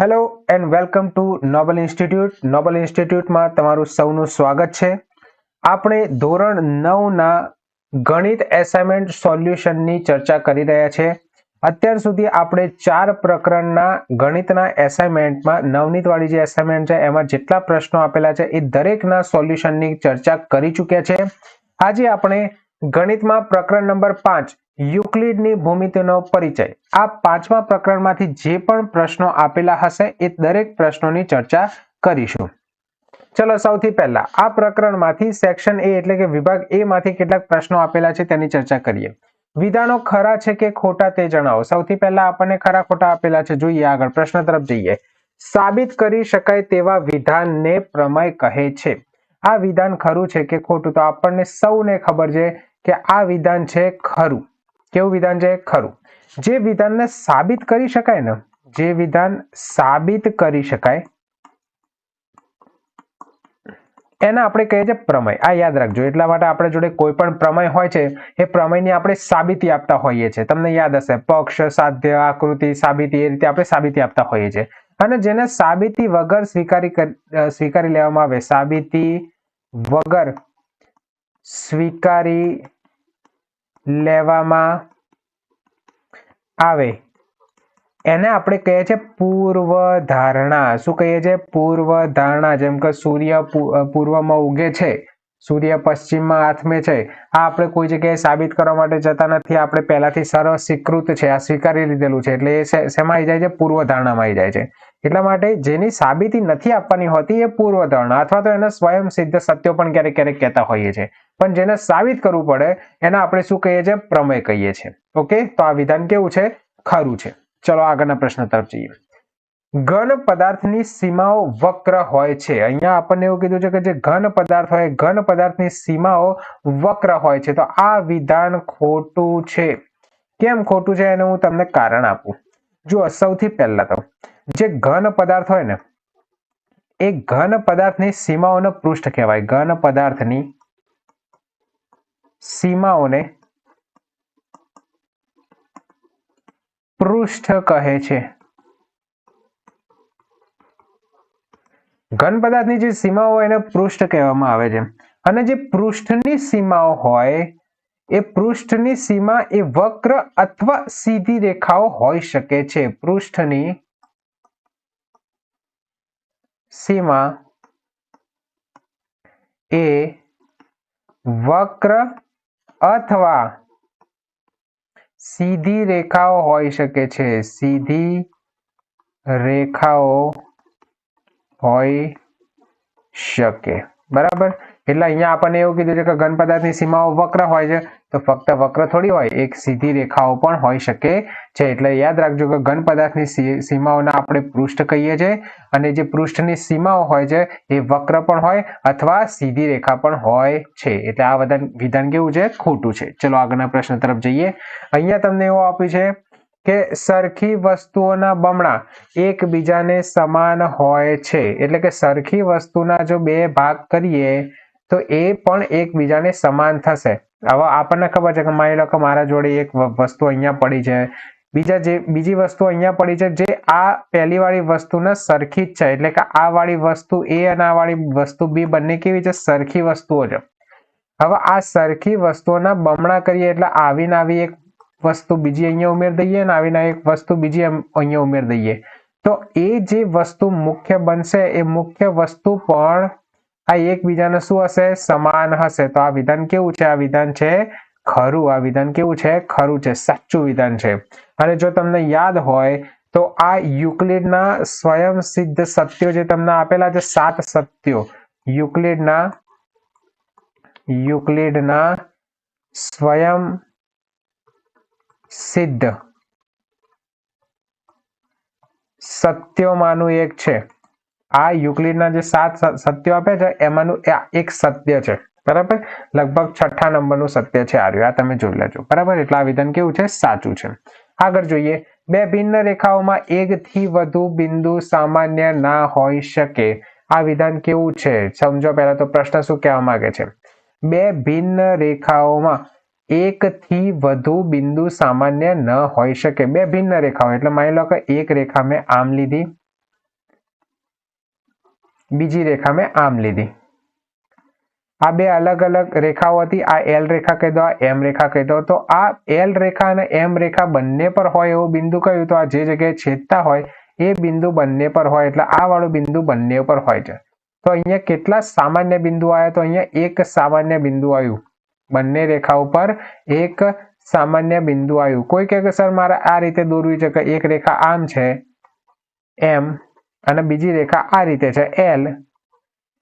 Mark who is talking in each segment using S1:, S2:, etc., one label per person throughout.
S1: Hello and welcome to Noble Institute Noble ઇન્સ્ટિટ્યૂટમાં તમારું સૌનું સ્વાગત છે. આપણે ધોરણ નવના ગણિત એસાઇનમેન્ટ સોલ્યુશનની ચર્ચા કરી રહ્યા છે. અત્યાર સુધી આપણે ચાર પ્રકરણના ગણિતના એસાઇનમેન્ટમાં નવનીતવાળી જે એસાઇનમેન્ટ છે, એમાં જેટલા પ્રશ્નો આપેલા છે, એ દરેકના સોલ્યુશનની ચર્ચા કરી ચૂક્યા છે. આજે આપણે ગણિતમાં પ્રકરણ નંબર પાંચ યુક્લિડની ભૂમિતિનો પરિચય. આ પાંચમા પ્રકરણમાંથી જે પણ પ્રશ્નો આપેલા હશે એ દરેક પ્રશ્નોની ચર્ચા કરીશું. ચલો સૌથી પહેલા, આ પ્રકરણમાંથી સેક્શન એ એટલે કે વિભાગ એ માંથી કેટલાક પ્રશ્નો આપેલા છે તેની ચર્ચા કરીએ. વિધાનો ખરા છે કે ખોટા તે જણાવો. સૌથી પહેલા આપણને ખરા ખોટા આપેલા છે. જોઈએ આગળ, પ્રશ્ન તરફ જઈએ. સાબિત કરી શકાય તેવા વિધાનને પ્રમેય કહે છે. આ વિધાન ખરું છે કે ખોટું? તો આપણને સૌને ખબર છે કે આ વિધાન છે ખરું. કેવું વિધાન છે? ખરું. જે વિધાનને સાબિત કરી શકાય ને, જે વિધાન સાબિત કરી શકાય, એના આપણે કહીએ છીએ પ્રમેય. આ યાદ રાખજો. એટલા માટે આપણે જોડે કોઈ પણ પ્રમેય હોય છે, એ પ્રમેયની આપણે સાબિતી આપતા હોઈએ છીએ. તમને યાદ હશે, પક્ષ, સાધ્ય, આકૃતિ, સાબિતી, એ રીતે આપણે સાબિતી આપતા હોઈએ છીએ. અને જેને સાબિતી વગર સ્વીકારી સ્વીકારી લેવામાં આવે, સાબિતી વગર સ્વીકારી લેવામાં આવે. એને આપણે કહીએ છીએ પૂર્વ ધારણા શું કહીએ છીએ? પૂર્વ ધારણા જેમ કે સૂર્ય પૂર્વમાં ઉગે છે, સૂર્ય પશ્ચિમમાં આથમે છે. આ આપણે કોઈ જગ્યાએ સાબિત કરવા માટે જતા નથી. આપણે પહેલાથી સર્વ સ્વીકૃત છે, આ સ્વીકારી લીધેલું છે. એટલે એ શેમાં આવી જાય છે? પૂર્વ ધારણામાં આવી જાય છે. એટલા માટે જેની સાબિતી નથી આપવાની હોતી એ પૂર્વ ધારણા અથવા તો એને સ્વયં સિદ્ધ સત્યો પણ ક્યારેક ક્યારેક કહેતા હોઈએ છીએ. પણ જેને સાબિત કરવું પડે, એને આપણે શું કહીએ છીએ? પ્રમેય કહીએ છીએ. ઓકે તો આ વિધાન કેવું છે? ખરું છે. ચલો આગળના પ્રશ્ન તરફ જઈએ. ઘન પદાર્થની સીમાઓ વક્ર હોય છે. અહીંયા આપણને એવું કીધું છે કે જે ઘન પદાર્થ હોય, ઘન પદાર્થની સીમાઓ વક્ર હોય છે. તો આ વિધાન ખોટું છે. કેમ ખોટું છે? એને હું તમને કારણ આપું. જુઓ, સૌથી પહેલા તો જે ઘન પદાર્થ હોય ને, એ ઘન પદાર્થની સીમાઓનો પૃષ્ઠ કહેવાય. ઘન પદાર્થની સીમાઓને પૃષ્ઠ કહે છે. ઘન પદાર્થની જે સીમાઓ હોય એને પૃષ્ઠ કહેવામાં આવે છે. અને જે પૃષ્ઠની સીમાઓ હોય, એ પૃષ્ઠની સીમા એ વક્ર અથવા સીધી રેખાઓ હોઈ શકે છે. પૃષ્ઠની સીમા એ વક્ર અથવા સીધી રેખાઓ હોઈ શકે છે. સીધી રેખાઓ હોઈ શકે. બરાબર? એટલે અહીંયા આપણને એવું કીધું છે કે ઘન પદાર્થની સીમાઓ વક્ર હોય છે. તો ફક્ત વક્ર થોડી હોય, એક સીધી રેખાઓ પણ હોઈ શકે છે. એટલે યાદ રાખજો કે ઘન પદાર્થની સીમાઓના આપણે પૃષ્ઠ કહીએ છીએ અને જે પૃષ્ઠની સીમાઓ હોય છે, એ વક્ર પણ હોય અથવા સીધી રેખા પણ હોય છે. એટલે આ વધન વિધાન કેવું છે? ખોટું છે. ચલો આગળના પ્રશ્ન તરફ જઈએ. અહીંયા તમને એવું આપ્યું છે કે સરખી વસ્તુઓના બમણા એકબીજાને સમાન હોય છે. એટલે કે સરખી વસ્તુના જો બે ભાગ કરીએ તો એ પણ એકબીજાને સમાન થશે. હવે આપણને ખબર છે કે માની લો કે મારા જોડે એક વસ્તુ અહીંયા પડી છે. બીજા જે, બીજી વસ્તુ અહીંયા પડી છે જે આ પહેલી વાળી વસ્તુને સરખી જ છે. એટલે કે આ વાળી વસ્તુ એ અને આ વાળી વસ્તુ બી બંને કેવી છે? સરખી વસ્તુઓ છે. હવે આ સરખી વસ્તુઓના બમણા કરીએ એટલે આવીને આવી એક વસ્તુ બીજી અહીંયા ઉમેર દઈએ અને આવીને એક વસ્તુ બીજી અહીંયા ઉમેર દઈએ. તો એ જે વસ્તુ મુખ્ય બનશે, એ મુખ્ય વસ્તુ પણ આ એકબીજાને શું હશે? સમાન હશે. તો આ વિધાન કેવું છે? આ વિધાન છે ખરું. આ વિધાન કેવું છે? ખરું છે. સાચું વિધાન છે. અને જો તમને યાદ હોય, તો આ યુક્લિડના સ્વયં સિદ્ધ સત્યો જે તમને આપેલા છે, સાત સત્યો, યુક્લિડના યુક્લિડના સ્વયં સિદ્ધ સત્યોમાંનું એક છે. આ યુક્લિડના જે સાત સત્યો આપે છે, એમાંનું એક સત્ય છે. બરાબર? લગભગ છઠ્ઠા નંબરનું સત્ય છે આ આ તમે જોઈ લેજો. બરાબર? એટલે વિધાન કેવું છે? સાચું છે. આગળ જોઈએ. બે ભિન્ન રેખાઓમાં એકથી વધુ બિંદુ સામાન્ય ના હોઈ શકે. આ વિધાન કેવું છે? સમજો પહેલા તો પ્રશ્ન શું કહેવા માંગે છે? બે ભિન્ન રેખાઓમાં એકથી વધુ બિંદુ સામાન્ય ન હોઈ શકે. બે ભિન્ન રેખાઓ. એટલે માની લો કે એક રેખા મેં આમ લીધી. બીજી રેખા મેં આમ લીધી. આ બે અલગ અલગ રેખાઓ હતી આ એલ રેખા કહી દો, આ એમ રેખા કહી દો. તો આ એલ રેખા અને એમ રેખા બંને પર હોય એવું બિંદુ કયું? તો આ જે જગ્યાએ છેદતા હોય એ બિંદુ બંને પર હોય, એટલે આ વાળું બિંદુ બંને પર હોય છે. તો અહીંયા કેટલા સામાન્ય બિંદુ આવ્યા? તો અહીંયા એક સામાન્ય બિંદુ આવ્યું. બંને રેખા ઉપર એક સામાન્ય બિંદુ આવ્યું. કોઈ કહે કે, સર, મારે આ રીતે દોરવી છે કે એક રેખા આમ છે? એમ અને બીજી રેખા આ રીતે છે એલ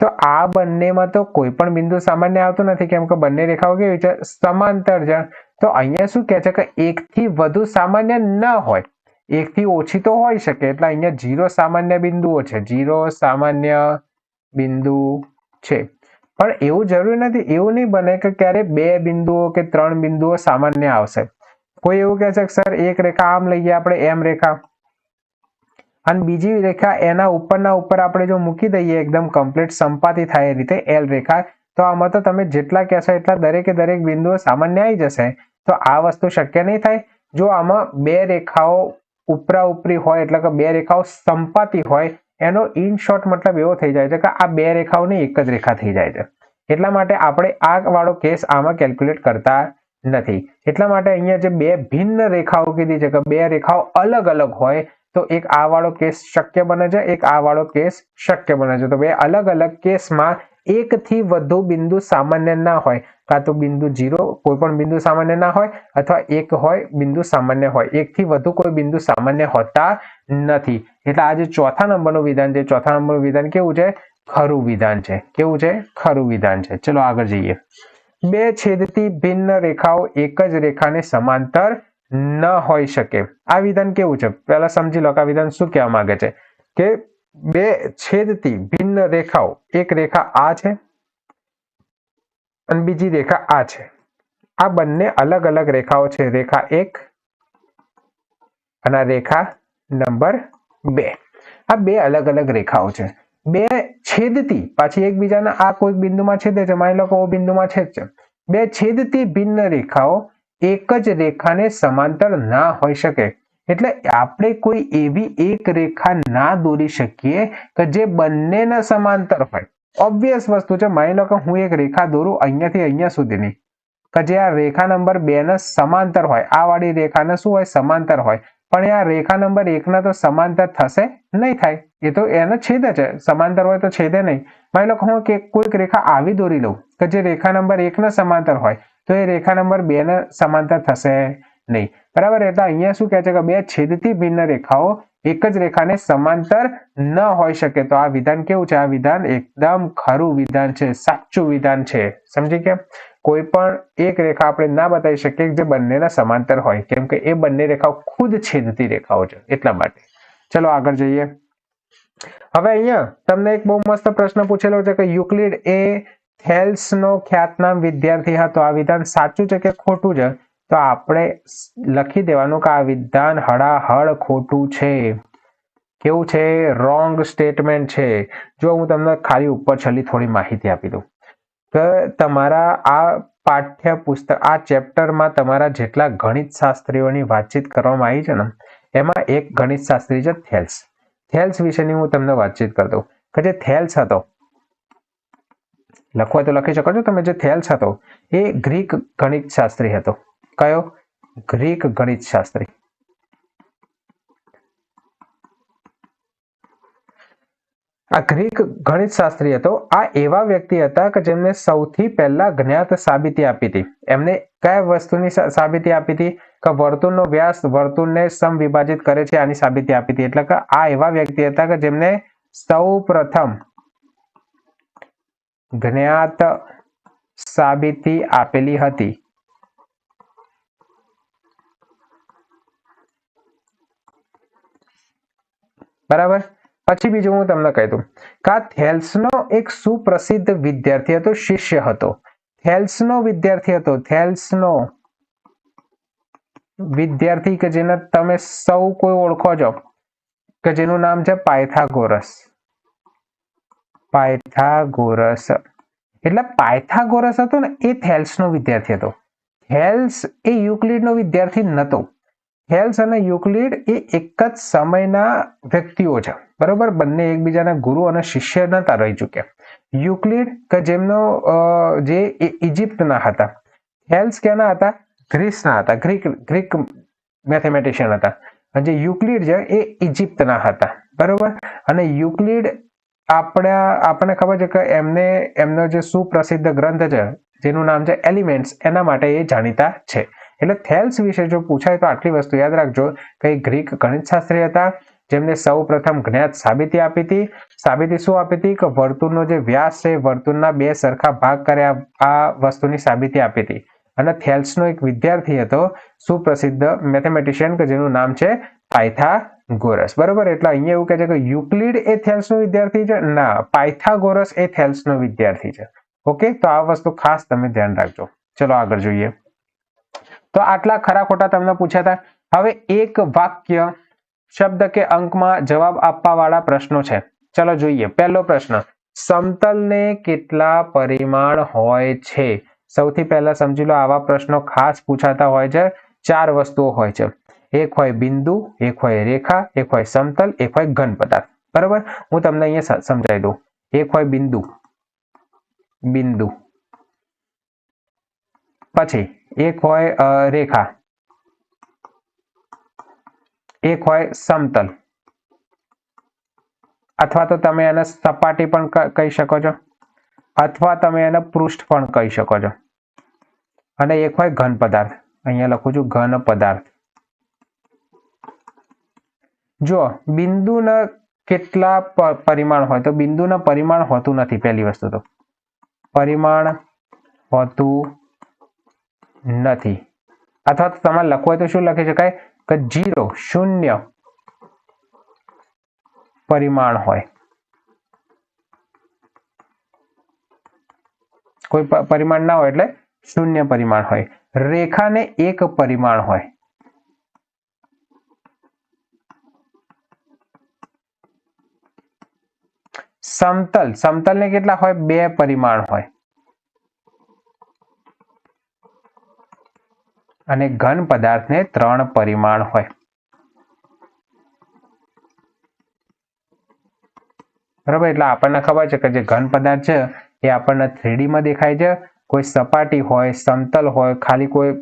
S1: તો આ બંનેમાં તો કોઈ પણ બિંદુ સામાન્ય આવતું નથી, કેમ કે બંને રેખાઓ કેવી છે? સમાંતર છે. તો અહીંયા શું કહે છે કે એકથી વધુ સામાન્ય ન હોય. એકથી ઓછી તો હોઈ શકે, એટલે અહીંયા જીરો સામાન્ય બિંદુઓ છે. જીરો સામાન્ય બિંદુ છે. પણ એવું જરૂરી નથી, એવું નહીં બને કે ક્યારે બે બિંદુઓ કે ત્રણ બિંદુઓ સામાન્ય આવશે. કોઈ એવું કહે છે કે, સર, એક રેખા આમ લઈએ આપણે, એમ રેખા. અને બીજી રેખા એના ઉપરના ઉપર આપણે જો મૂકી દઈએ, એકદમ કમ્પ્લીટ સંપાતી થાય એ રીતે એલ રેખા, તો આમાં તો તમે જેટલા કહેશો એટલા દરેકે દરેક બિંદુઓ સામાન્ય આવી જશે. તો આ વસ્તુ શક્ય નહીં થાય. જો આમાં બે રેખાઓ ઉપરા ઉપરી હોય, એટલે કે બે રેખાઓ સંપાતી હોય, એનો ઇન શોર્ટ મતલબ એવો થઈ જાય છે કે આ બે રેખાઓની એક જ રેખા થઈ જાય છે. એટલા માટે આપણે આ વાળો કેસ આમાં કેલ્ક્યુલેટ કરતા નથી. એટલા માટે અહીંયા જે બે ભિન્ન રેખાઓ કીધી છે કે બે રેખાઓ અલગ અલગ હોય તો એક આ વાળો કેસ શક્ય બને છે, એક આ વાળો કેસ શક્ય બને છે. તો બે અલગ અલગ કેસમાં એકથી વધુ બિંદુ સામાન્ય ના હોય. કાં તો બિંદુ જીરો કોઈ પણ બિંદુ સામાન્ય ના હોય અથવા એક હોય બિંદુ સામાન્ય હોય. એકથી વધુ કોઈ બિંદુ સામાન્ય હોતા નથી. એટલે આ જે ચોથા નંબરનું વિધાન છે, ચોથા નંબરનું વિધાન કેવું છે? ખરું વિધાન છે. કેવું છે? ખરું વિધાન છે. ચલો આગળ જઈએ. બે છેદથી ભિન્ન રેખાઓ એક જ રેખાને સમાંતર ન હોઈ શકે. આ વિધાન કેવું છે? પહેલા સમજી લો કે આ વિધાન શું કહેવા માંગે છે? કે બે છેદતી ભિન્ન રેખાઓ. એક રેખા આ છે અને બીજી રેખા આ છે. આ બંને અલગ અલગ રેખાઓ છે. રેખા એક અને રેખા નંબર બે. આ બે અલગ અલગ રેખાઓ છે. બે છેદતી પાછી એકબીજાના આ કોઈ બિંદુમાં છેદે છે? માની લો કે ઓ બિંદુમાં છેદ છે. બે છેદતી ભિન્ન રેખાઓ એક જ રેખાને સમાંતર ના હોઈ શકે. એટલે આપણે કોઈ એવી એક રેખા ના દોરી શકીએ કે જે બંનેના સમાંતર હોય. ઓબ્વિયસ વસ્તુ છે, માની લો કે હું એક રેખા દોરું અહીંયાથી અહીંયા સુધીની. કે જે આ રેખા નંબર બે ને સમાંતર હોય. આ વાળી રેખાને શું હોય? સમાંતર હોય. પણ આ રેખા નંબર એકના તો સમાંતર થશે? નહીં થાય. એ તો એનો છેદ છે. સમાંતર હોય તો છેદે નહીં. માની લો હું કોઈક રેખા આવી દોરી લઉં કે જે રેખા નંબર એકના સમાંતર હોય, તો એ રેખા નંબર બે ને સમાંતર થશે નહીં. બરાબર? એટલે અહીંયા શું કહે છે કે બે છેદથી ભિન્ન રેખાઓ, એક જ રેખાને સમાંતર ન હોઈ શકે. તો આ વિધાન કેવું છે? આ વિધાન એકદમ ખરું વિધાન છે, સાચું વિધાન છે. સમજી કે કોઈ પણ એક રેખા આપણે ના બતાવી શકીએ જે બંનેના સમાંતર હોય. કેમ કે એ બંને રેખાઓ ખુદ છેદતી રેખાઓ છે, એટલા માટે. ચલો આગળ જઈએ. હવે અહીંયા તમને એક બહુ મસ્ત પ્રશ્ન પૂછેલો છે કે યુક્લિડ એ થેલ્સનો ખ્યાતનામ વિદ્યાર્થી હતો આ વિધાન સાચું છે કે ખોટું છે? તો આપણે લખી દેવાનું કે આ વિધાન હળાહળ ખોટું છે. કેવું છે? રોંગ સ્ટેટમેન્ટ છે. જો હું તમને ખાલી ઉપર છેલ્લી થોડી માહિતી આપી દઉં. તમારા આ પાઠ્ય પુસ્તક આ ચેપ્ટરમાં તમારા જેટલા ગણિત શાસ્ત્રીઓની વાતચીત કરવામાં આવી છે ને, એમાં એક ગણિત શાસ્ત્રી છે થેલ્સ. થેલ્સ વિશેની હું તમને વાતચીત કરતો કે જે થેલ્સ હતો લખવા તો લખી શકો છો તમે, જે થેલ્સ હતો, એ ગ્રીક ગણિત શાસ્ત્રી હતો. કયો? ગ્રીક ગણિત શાસ્ત્રી આ ગ્રીક ગણિત શાસ્ત્રી હતો. આ એવા વ્યક્તિ હતા કે જેમને સૌથી પહેલા જ્ઞાત સાબિતી આપી હતી. એમને કયા વસ્તુની સાબિતી આપી હતી? કે વર્તુળનો વ્યાસ વર્તુળને સમવિભાજિત કરે છે આની સાબિતી આપી હતી. એટલે કે આ એવા વ્યક્તિ હતા કે જેમને સૌ પ્રથમ જ્ઞાત સાબિતી આપેલી હતી. બરાબર? પછી બીજું હું તમને કહી દઉં. કા થેલ્સનો એક સુપ્રસિદ્ધ વિદ્યાર્થી હતો, શિષ્ય હતો. થેલ્સનો વિદ્યાર્થી હતો. થેલ્સનો વિદ્યાર્થી કે જેને તમે સૌ કોઈ ઓળખો છો, કે જેનું નામ છે પાયથાગોરસ. પાયથાગોરસ. એટલે પાયથાગોરસ હતો ને, એ થેલ્સનો વિદ્યાર્થી હતો. થેલ્સ એ યુક્લિડનો વિદ્યાર્થી નતો. હેલ્સ અને યુક્લિડ એ એક જ સમયના વ્યક્તિઓ છે. બરોબર? બંને એકબીજાના ગુરુ અને શિષ્ય નતા રહી ચૂક્યા. યુક્લિડ કે જેમનો જે ઇજિપ્તના હતા. હેલ્સ ક્યાંના હતા? ગ્રીસના હતા. ગ્રીક ગ્રીક મેથેમેટિશિયન હતા. અને જે યુક્લિડ છે એ ઇજિપ્તના હતા. બરોબર? અને યુક્લિડ આપણા, આપણને ખબર છે કે એમને, એમનો જે સુપ્રસિદ્ધ ગ્રંથ છે, જેનું નામ છે એલિમેન્ટ્સ, એના માટે એ જાણીતા છે. એટલે થેલ્સ વિશે જો પૂછાય તો આટલી વસ્તુ યાદ રાખજો. કે ગ્રીક ગણિતશાસ્ત્રી હતા, જેમને સૌ પ્રથમ જ્ઞાત સાબિતી આપી હતી. સાબિતી શું આપી હતી? કે વર્તુળનો જે વ્યાસ છે, વર્તુળના બે સરખા ભાગ કર્યા, આ વસ્તુની સાબિતી આપી હતી. અને થેલ્સનો એક વિદ્યાર્થી હતો, સુપ્રસિદ્ધ મેથેમેટિશિયન કે જેનું નામ છે પાયથાગોરસ. બરોબર? એટલે અહીંયા એવું કહે છે કે યુક્લિડ એ થેલ્સનો વિદ્યાર્થી છે? ના, પાયથાગોરસ એ થેલ્સનો વિદ્યાર્થી છે. ઓકે? તો આ વસ્તુ ખાસ તમે ધ્યાન રાખજો. ચલો આગળ જોઈએ. તો આટલા ખરા ખોટા તમને પૂછ્યા હતા. હવે એક વાક્ય શબ્દ કે અંકમાં જવાબ આપવા વાળા પ્રશ્નો છે. ચલો જોઈએ. પહેલો પ્રશ્ન. સમતલને કેટલા પરિમાણ હોય છે? સૌથી પહેલા સમજી લો, આવા પ્રશ્નો ખાસ પૂછાતા હોય છે. ચાર વસ્તુઓ હોય છે. એક હોય બિંદુ, એક હોય રેખા, એક હોય સમતલ, એક હોય ઘન પદાર્થ. બરાબર? હું તમને અહીંયા સમજાવી દઉં. એક હોય બિંદુ. બિંદુ. પછી એક હોય રેખા. એક હોય સમતલ. અથવા તો તમે એને સપાટી પણ કહી શકો છો. અથવા તમે એને પૃષ્ઠ પણ કહી શકો છો. અને એક હોય ઘન પદાર્થ. અહીંયા લખું છું ઘન પદાર્થ. જો બિંદુના કેટલા પરિમાણ હોય, તો બિંદુના પરિમાણ હોતું નથી પહેલી વસ્તુ તો. પરિમાણ હોતું નથી. અથવા તો તમારે લખવું હોય તો શું લખી શકાય? કે જીરો શૂન્ય પરિમાણ હોય. કોઈ પરિમાણ ના હોય એટલે શૂન્ય પરિમાણ હોય. રેખાને એક પરિમાણ હોય. સમતલ સમતલ ને કેટલા હોય? બે પરિમાણ હોય. અને ઘન પદાર્થને ત્રણ પરિમાણ હોય. બરાબર? એટલે આપણને ખબર છે કે જે ઘન પદાર્થ છે, એ આપણને થ્રીડીમાં દેખાય છે. કોઈ સપાટી હોય, સમતલ હોય, ખાલી કોઈ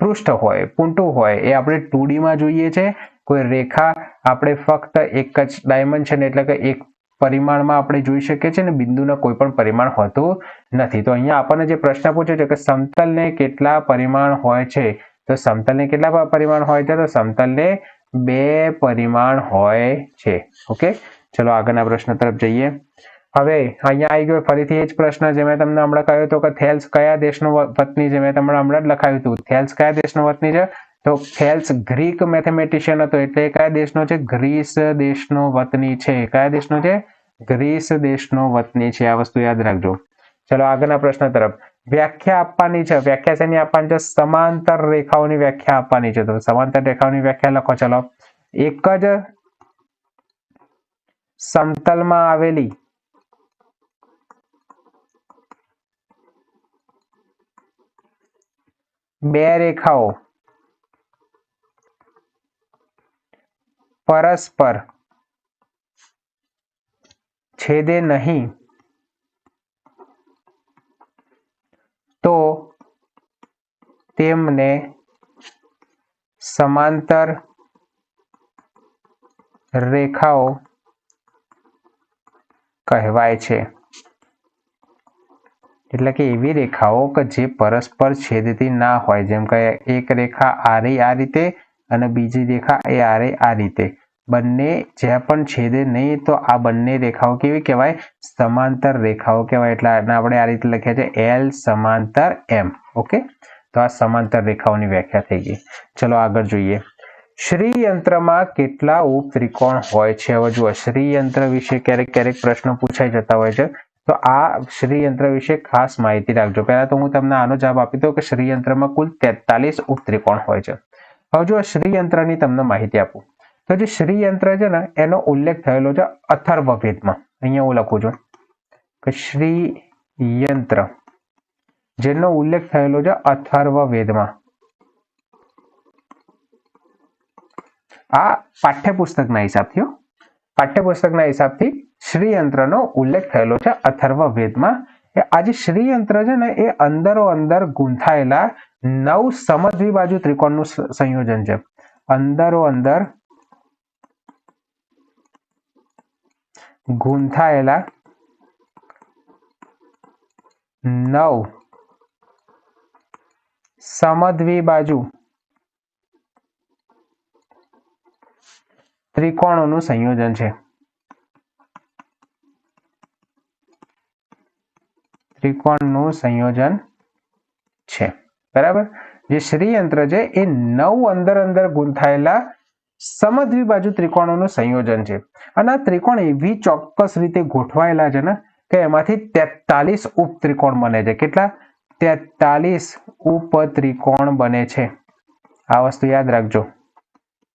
S1: પૃષ્ઠ હોય, પૂંટું હોય, એ આપણે ટુડીમાં જોઈએ છે. કોઈ રેખા આપણે ફક્ત એક જ ડાયમેન્શન એટલે કે એક પરિમાણમાં આપણે જોઈ શકીએ છીએ ને બિંદુના કોઈ પણ પરિમાણ હોતું નથી. તો અહીંયા આપણને જે પ્રશ્ન પૂછ્યો છે કે સમતલને કેટલા પરિમાણ હોય છે? તો સમતલને કેટલા પરિમાણ હોય છે? તો સમતલને બે પરિમાણ હોય છે. ઓકે? ચલો આગળના પ્રશ્ન તરફ જઈએ. હવે અહીંયા આવી ગયો ફરીથી એ જ પ્રશ્ન જે મેં તમને હમણાં કહ્યું હતું કે થેલ્સ કયા દેશનો વતની છે? મેં તમને હમણાં જ લખાયું હતું. થેલ્સ કયા દેશનો વતની છે? તો થેલ્સ ગ્રીક મેથેમેટિશિયન હતો એટલે કયા દેશનો છે? ગ્રીસ દેશનો વતની છે. કયા દેશનો છે? ગ્રીસ દેશનો વતની છે. આ વસ્તુ યાદ રાખજો. ચલો આગળના પ્રશ્ન તરફ. વ્યાખ્યા આપવાની છે. વ્યાખ્યા શેની આપવાની છે. સમાંતર રેખાઓની વ્યાખ્યા આપવાની છે. તો સમાંતર રેખાઓની વ્યાખ્યા લખો. ચલો. એક જ સમતલમાં આવેલી બે રેખાઓ પરસ્પર છેદે નહીં તો તેમને સમાંતર રેખાઓ કહેવાય છે. એટલે કે એવી રેખાઓ કે જે પરસ્પર છેદતી ના હોય. જેમ કે એક રેખા આરે આ રીતે અને બીજી રેખા એ આરે આ રીતે. બંને જ્યાં પણ છેદે નહીં તો આ બંને રેખાઓ કેવી કહેવાય? સમાંતર રેખાઓ કહેવાય. એટલે આપણે આ રીતે લખ્યા છે એલ સમાંતર એમ ઓકે તો આ સમાંતર રેખાઓની વ્યાખ્યા થઈ ગઈ. ચલો આગળ જોઈએ. શ્રીયંત્રમાં કેટલા ઉપ ત્રિકોણ હોય છે? હવે જુઓ, શ્રીયંત્ર વિશે ક્યારેક ક્યારેક પ્રશ્નો પૂછાઈ જતા હોય છે. તો આ શ્રીયંત્ર વિશે ખાસ માહિતી રાખજો. પહેલા તો હું તમને આનો જવાબ આપી દઉં કે શ્રીયંત્રમાં કુલ તેતાલીસ ઉપ ત્રિકોણ હોય છે. હવે જો શ્રીયંત્રની તમને માહિતી આપું. તો જે શ્રીયંત્ર છે ને, એનો ઉલ્લેખ થયેલો છે અથર્વવેદમાં. અહીંયા હું લખું છું કે શ્રી યંત્ર જેનો ઉલ્લેખ થયેલો છે અથર્વવેદમાં આ પાઠ્યપુસ્તકના હિસાબથી. પાઠ્યપુસ્તકના હિસાબથી શ્રીયંત્રનો ઉલ્લેખ થયેલો છે અથર્વ વેદમાં. એ આજે શ્રીયંત્ર છે ને, એ અંદરો અંદર ગૂંથાયેલા નવ સમજવી બાજુ ત્રિકોણનું સંયોજન છે. અંદરો અંદર ગૂંથાયેલા નવ સમદ્વિબાજુ ત્રિકોણોનું સંયોજન છે. ત્રિકોણનું સંયોજન છે. બરાબર? જે શ્રીયંત્ર છે, એ નવ અંદર અંદર ગૂંથાયેલા સમદ્વિબાજુ ત્રિકોણોનું સંયોજન છે. અને આ ત્રિકોણ એવી ચોક્કસ રીતે ગોઠવાયેલા છે ને, કે એમાંથી તેતાલીસ ઉપત્રિકોણ બને છે. કેટલા? તેતાલીસ ઉપત્રિકોણ બને છે. આ વસ્તુ યાદ રાખજો.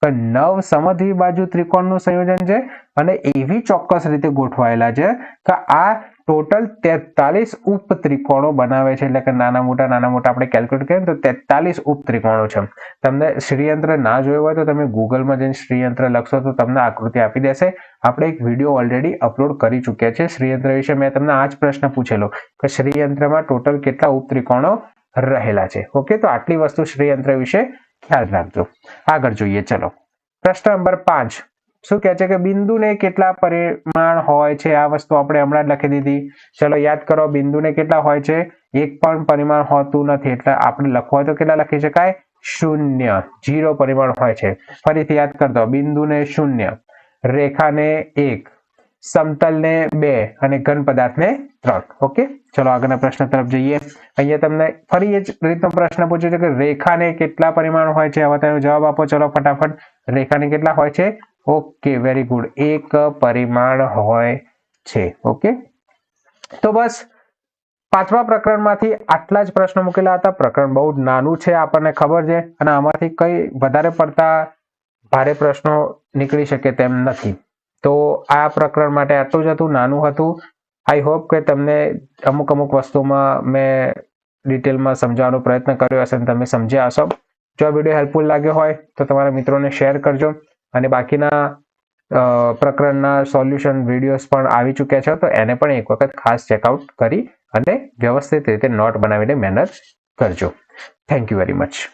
S1: નવ નવ સમદ્વિબાજુ ત્રિકોણનું સંયોજન છે અને એવી ચોક્કસ રીતે ગોઠવાયેલા છે કે આ ટોટલ તેતાલીસ ઉપત્રિકોણો બનાવે છે. એટલે કે નાના મોટા નાના મોટા આપણે કેલ્ક્યુલેટ કરીએ તો તેતાલીસ ઉપ ત્રિકોણો છે. તમને શ્રીયંત્ર ના જોયું હોય તો તમે ગૂગલમાં જઈને શ્રીયંત્ર લખશો તો તમને આકૃતિ આપી દેશે. આપણે એક વીડિયો ઓલરેડી અપલોડ કરી ચૂક્યા છે શ્રીયંત્ર વિશે. મેં તમને આ જ પ્રશ્ન પૂછેલો કે શ્રીયંત્રમાં ટોટલ કેટલા ઉપ ત્રિકોણો રહેલા છે? ઓકે તો આટલી વસ્તુ શ્રીયંત્ર વિશે ખ્યાલ રાખજો. આગળ જોઈએ, ચલો. પ્રશ્ન નંબર પાંચ. શું કહે છે કે બિંદુને કેટલા પરિમાણ હોય છે? આ વસ્તુ આપણે હમણાં લખી દીધી. ચલો યાદ કરો, બિંદુને કેટલા હોય છે? એક પણ પરિમાણ હોતું નથી. એટલે આપણે લખવું હોય તો કેટલા લખી શકાય? શૂન્ય. જીરો પરિમાણ હોય છે. ફરીથી યાદ કરી દો. બિંદુને શૂન્ય, રેખાને એક, સમતલને બે અને ઘન પદાર્થને ત્રણ. ઓકે? ચલો આગળના પ્રશ્ન તરફ જઈએ. અહીંયા તમને ફરી એ જ રીતનો પ્રશ્ન પૂછ્યો છે કે રેખાને કેટલા પરિમાણ હોય છે? હવે તેનો જવાબ આપો. ચલો ફટાફટ. રેખાને કેટલા હોય છે? ઓકે વેરી ગુડ એક પરિમાણ હોય છે, ઓકે? તો બસ, પાંચમા પ્રકરણમાંથી આટલા જ પ્રશ્નો મૂકેલા હતા. પ્રકરણ બહુ નાનું છે આપણને ખબર છે અને આમાંથી કઈ વધારે પડતા ભારે પ્રશ્નો નીકળી શકે તેમ નથી. તો આ પ્રકરણ માટે આટલું જ હતું, નાનું હતું. આઈ હોપ કે તમને અમુક અમુક વસ્તુમાં મેં ડિટેલમાં સમજાવવાનો પ્રયત્ન કર્યો હશે અને તમે સમજ્યા હશો. જો આ વીડિયો હેલ્પફુલ લાગ્યો હોય તો તમારા મિત્રોને શેર કરજો. અને બાકીના પ્રકરણના સોલ્યુશન વિડીયોઝ પણ આવી ચૂક્યા છે, તો એને પણ એક વખત ખાસ ચેકઆઉટ કરી અને વ્યવસ્થિત રીતે નોટ બનાવીને મહેનત કરજો. Thank you very much